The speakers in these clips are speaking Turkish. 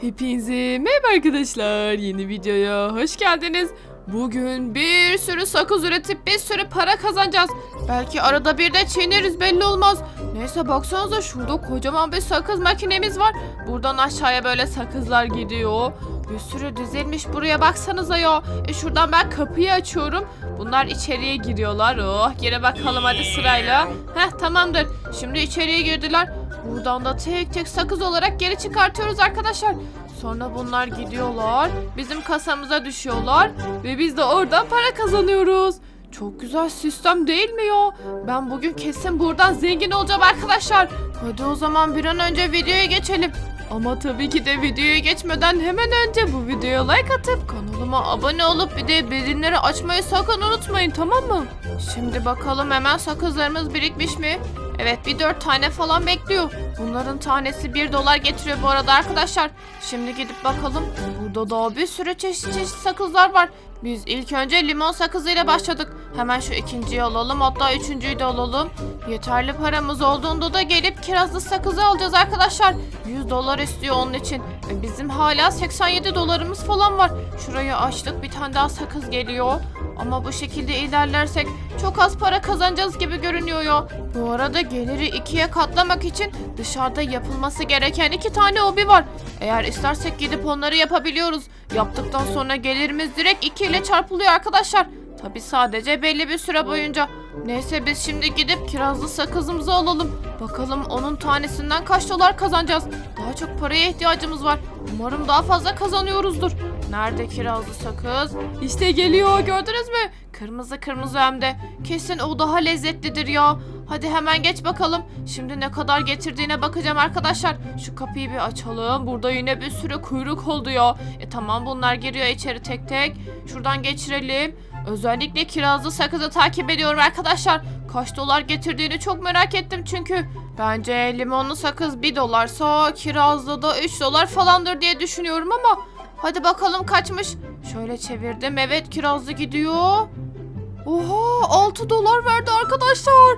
Hepinize merhaba arkadaşlar. Yeni videoya hoş geldiniz. Bugün bir sürü sakız üretip bir sürü para kazanacağız. Belki arada bir de çiğneriz belli olmaz. Neyse baksanıza şurada kocaman bir sakız makinemiz var. Buradan aşağıya böyle sakızlar gidiyor. Bir sürü dizilmiş buraya baksanıza ya. E şuradan ben kapıyı açıyorum. Bunlar içeriye giriyorlar. Oh gire bakalım hadi sırayla. Heh tamamdır. Şimdi içeriye girdiler. Buradan da tek tek sakız olarak geri çıkartıyoruz arkadaşlar. Sonra bunlar gidiyorlar. Bizim kasamıza düşüyorlar. Ve biz de oradan para kazanıyoruz. Çok güzel sistem değil mi ya? Ben bugün kesin buradan zengin olacağım arkadaşlar. Hadi o zaman bir an önce videoya geçelim. Ama tabii ki de videoya geçmeden hemen önce bu videoya like atıp kanalıma abone olup bir de bildirimleri açmayı sakın unutmayın tamam mı? Şimdi bakalım hemen sakızlarımız birikmiş mi? Evet bir dört tane falan bekliyor. Bunların tanesi bir dolar getiriyor bu arada arkadaşlar. Şimdi gidip bakalım. Burada daha bir sürü çeşit çeşit sakızlar var. Biz ilk önce limon sakızıyla başladık. Hemen şu ikinciyi alalım hatta üçüncüyü de alalım. Yeterli paramız olduğunda da gelip kirazlı sakızı alacağız arkadaşlar. 100 dolar istiyor onun için. Ve bizim hala 87 dolarımız falan var. Şurayı açtık bir tane daha sakız geliyor. Ama bu şekilde ilerlersek çok az para kazanacağız gibi görünüyor ya. Bu arada geliri ikiye katlamak için dışarıda yapılması gereken iki tane hobi var. Eğer istersek gidip onları yapabiliyoruz. Yaptıktan sonra gelirimiz direkt iki ile çarpılıyor arkadaşlar. Tabi sadece belli bir süre boyunca. Neyse biz şimdi gidip kirazlı sakızımızı alalım. Bakalım onun tanesinden kaç dolar kazanacağız. Daha çok paraya ihtiyacımız var. Umarım daha fazla kazanıyoruzdur. Nerede kirazlı sakız? İşte geliyor gördünüz mü? Kırmızı kırmızı hem de. Kesin o daha lezzetlidir ya. Hadi hemen geç bakalım. Şimdi ne kadar getirdiğine bakacağım arkadaşlar. Şu kapıyı bir açalım. Burada yine bir sürü kuyruk oldu ya. E tamam bunlar giriyor içeri tek tek. Şuradan geçirelim. Özellikle kirazlı sakızı takip ediyorum arkadaşlar. Kaç dolar getirdiğini çok merak ettim çünkü. Bence limonlu sakız 1 dolarsa kirazlı da 3 dolar falandır diye düşünüyorum ama. Hadi bakalım kaçmış. Şöyle çevirdim. Evet kirazlı gidiyor. Oha 6 dolar verdi arkadaşlar.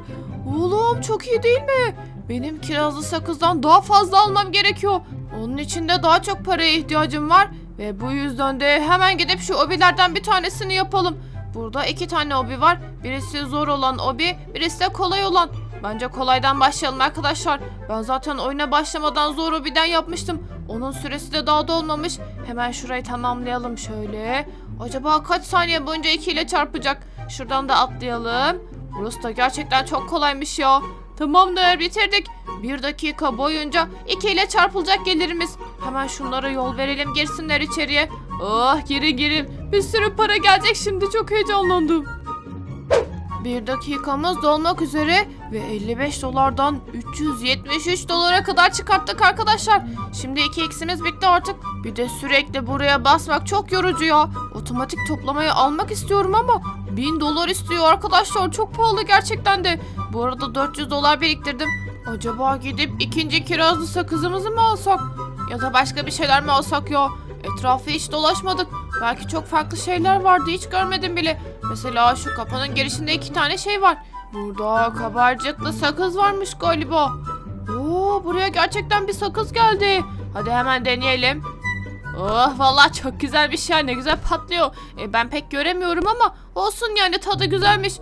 Oğlum çok iyi değil mi? Benim kirazlı sakızdan daha fazla almam gerekiyor. Onun için de daha çok paraya ihtiyacım var. Ve bu yüzden de hemen gidip şu obilerden bir tanesini yapalım. Burada iki tane obi var. Birisi zor olan obi, birisi de kolay olan. Bence kolaydan başlayalım arkadaşlar. Ben zaten oyuna başlamadan zor obiden yapmıştım. Onun süresi de daha dolmamış. Hemen şurayı tamamlayalım şöyle. Acaba kaç saniye boyunca 2 ile çarpacak? Şuradan da atlayalım. Burası da gerçekten çok kolaymış ya. Tamamdır bitirdik. Bir dakika boyunca 2 ile çarpılacak gelirimiz. Hemen şunlara yol verelim girsinler içeriye. Oh girin girin. Bir sürü para gelecek şimdi çok heyecanlandım. Bir dakikamız dolmak üzere ve 55 dolardan 373 dolara kadar çıkarttık arkadaşlar. Şimdi iki eksimiz bitti artık. Bir de sürekli buraya basmak çok yorucu ya. Otomatik toplamayı almak istiyorum ama 1000 dolar istiyor arkadaşlar. Çok pahalı gerçekten de. Bu arada 400 dolar biriktirdim. Acaba gidip ikinci kirazlı sakızımızı mı alsak? Ya da başka bir şeyler mi alsak ya? Etrafı hiç dolaşmadık. Belki çok farklı şeyler vardı hiç görmedim bile. Mesela şu kapının girişinde iki tane şey var. Burada kabarcıklı sakız varmış galiba. Oo buraya gerçekten bir sakız geldi. Hadi hemen deneyelim. Oh vallahi çok güzel bir şey ne güzel patlıyor. E, ben pek göremiyorum ama olsun yani tadı güzelmiş.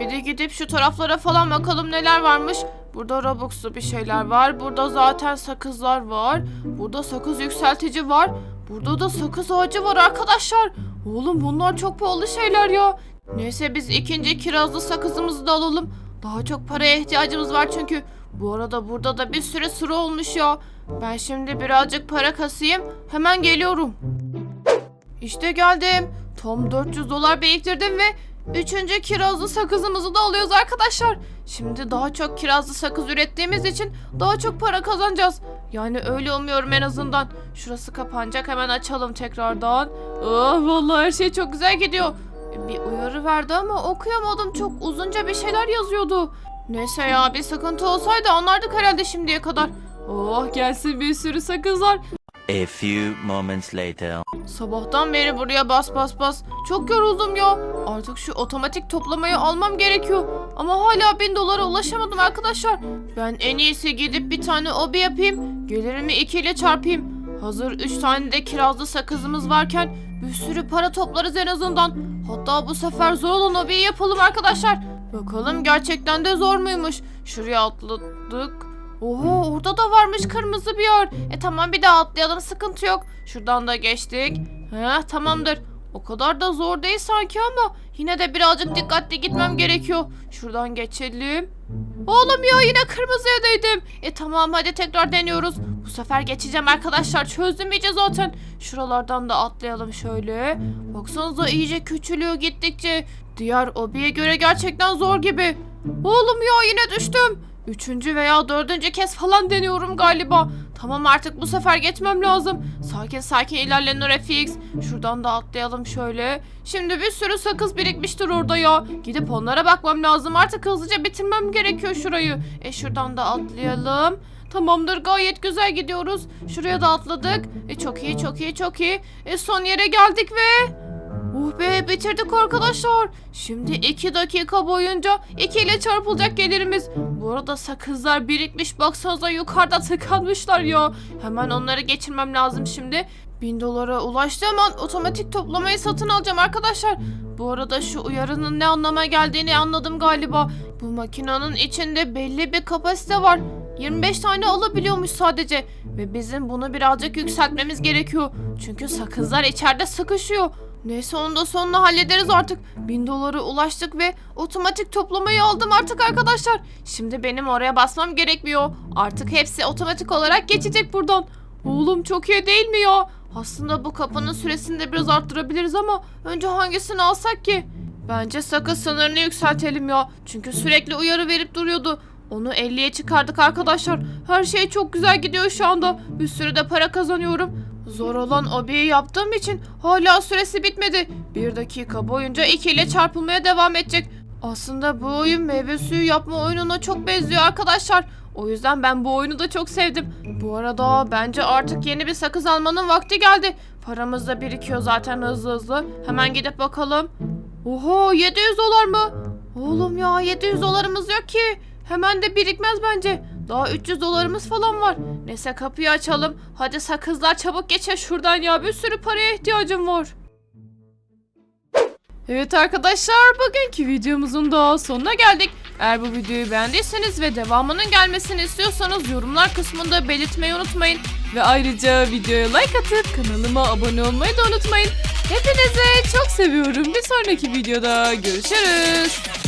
Bir de gidip şu taraflara falan bakalım neler varmış. Burada Robux'lu bir şeyler var. Burada zaten sakızlar var. Burada sakız yükseltici var. Burada da sakız ağacı var arkadaşlar. Oğlum bunlar çok pahalı şeyler ya. Neyse biz ikinci kirazlı sakızımızı da alalım. Daha çok paraya ihtiyacımız var çünkü. Bu arada burada da bir sürü sıra olmuş ya. Ben şimdi birazcık para kasayım. Hemen geliyorum. İşte geldim. Tam 400 dolar biriktirdim ve üçüncü kirazlı sakızımızı da alıyoruz arkadaşlar. Şimdi daha çok kirazlı sakız ürettiğimiz için daha çok para kazanacağız. Yani öyle umuyorum en azından. Şurası kapanacak hemen açalım tekrardan. Ah vallahi her şey çok güzel gidiyor. Bir uyarı verdi ama okuyamadım çok uzunca bir şeyler yazıyordu. Neyse ya bir sıkıntı olsaydı anlardık herhalde şimdiye kadar. Oh gelsin bir sürü sakızlar. A few moments later. Sabahtan beri buraya bas bas bas. Çok yoruldum ya. Artık şu otomatik toplamayı almam gerekiyor. Ama hala bin dolara ulaşamadım arkadaşlar. Ben en iyisi gidip bir tane obi yapayım. Gelirimi iki ile çarpayım. Hazır 3 tane de kirazlı sakızımız varken bir sürü para toplarız en azından. Hatta bu sefer zor olan hobiyi yapalım arkadaşlar. Bakalım gerçekten de zor muymuş. Şuraya atladık. Oho orada da varmış kırmızı bir yer. E tamam bir daha atlayalım sıkıntı yok. Şuradan da geçtik. Heh tamamdır. O kadar da zor değil sanki ama yine de birazcık dikkatli gitmem gerekiyor. Şuradan geçelim. Oğlum ya yine kırmızıya değdim. E tamam hadi tekrar deniyoruz. Bu sefer geçeceğim arkadaşlar. Çözdüm zaten. Şuralardan da atlayalım şöyle. Baksanıza iyice küçülüyor gittikçe. Diğer obiye göre gerçekten zor gibi. Oğlum ya yine düştüm. Üçüncü veya dördüncü kez falan deniyorum galiba. Tamam artık bu sefer geçmem lazım. Sakin sakin ilerle Nurefix. Şuradan da atlayalım şöyle. Şimdi bir sürü sakız birikmiştir orada ya. Gidip onlara bakmam lazım. Artık hızlıca bitirmem gerekiyor şurayı. E şuradan da atlayalım. Tamamdır gayet güzel gidiyoruz. Şuraya da atladık. E çok iyi çok iyi çok iyi. E son yere geldik ve... Oh be bitirdik arkadaşlar. Şimdi 2 dakika boyunca 2 ile çarpılacak gelirimiz. Bu arada sakızlar birikmiş baksanıza yukarıda tıkanmışlar ya. Hemen onları geçirmem lazım şimdi. 1000 dolara ulaştığım an otomatik toplamayı satın alacağım arkadaşlar. Bu arada şu uyarının ne anlama geldiğini anladım galiba. Bu makinenin içinde belli bir kapasite var. 25 tane alabiliyormuş sadece. Ve bizim bunu birazcık yükseltmemiz gerekiyor. Çünkü sakızlar içeride sıkışıyor. Neyse onu da sonuna hallederiz artık. 1000 dolara ulaştık ve otomatik toplamayı aldım artık arkadaşlar. Şimdi benim oraya basmam gerekmiyor. Artık hepsi otomatik olarak geçecek buradan. Oğlum çok iyi değil mi ya? Aslında bu kapının süresini de biraz arttırabiliriz ama önce hangisini alsak ki? Bence sakız sınırını yükseltelim ya. Çünkü sürekli uyarı verip duruyordu. Onu 50'ye çıkardık arkadaşlar. Her şey çok güzel gidiyor şu anda. Bir sürü de para kazanıyorum. Zor olan obiyi yaptığım için hala süresi bitmedi. Bir dakika boyunca 2 ile çarpılmaya devam edecek. Aslında bu oyun meyve suyu yapma oyununa çok benziyor arkadaşlar. O yüzden ben bu oyunu da çok sevdim. Bu arada bence artık yeni bir sakız almanın vakti geldi. Paramız da birikiyor zaten hızlı hızlı. Hemen gidip bakalım. Oho 700 dolar mı? Oğlum ya 700 dolarımız yok ki. Hemen de birikmez bence. Daha 300 dolarımız falan var. Neyse kapıyı açalım. Hadi sakızlar çabuk geçe şuradan ya. Bir sürü paraya ihtiyacım var. Evet arkadaşlar bugünkü videomuzun da sonuna geldik. Eğer bu videoyu beğendiyseniz ve devamının gelmesini istiyorsanız yorumlar kısmında belirtmeyi unutmayın. Ve ayrıca videoya like atıp kanalıma abone olmayı da unutmayın. Hepinizi çok seviyorum. Bir sonraki videoda görüşürüz.